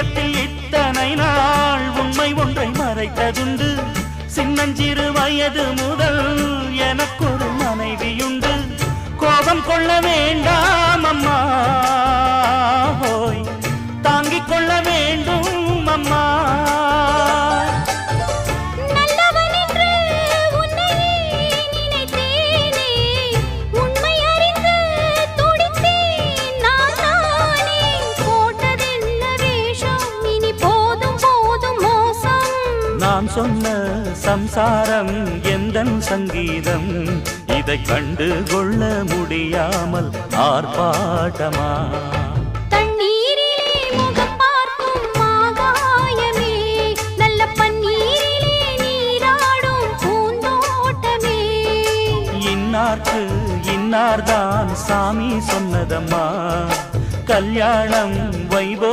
என்னிடத்தில் இத்தனை நாள் உண்மை ஒன்றை மறைத்ததுண்டு. சின்னஞ்சிறு வயது முதல் எனக்கொரு மனைவியுண்டு. கோபம் கொள்ள வேண்டும் நான் சொன்ன சம்சாரம் எந்தன் சங்கீதம்? இதை கண்டு கொள்ள முடியாமல் ஆர்ப்பாட்டமா? இன்னார்க்கு இன்னார்தான் சாமி சொன்னதம்மா? கல்யாணம் வைபோ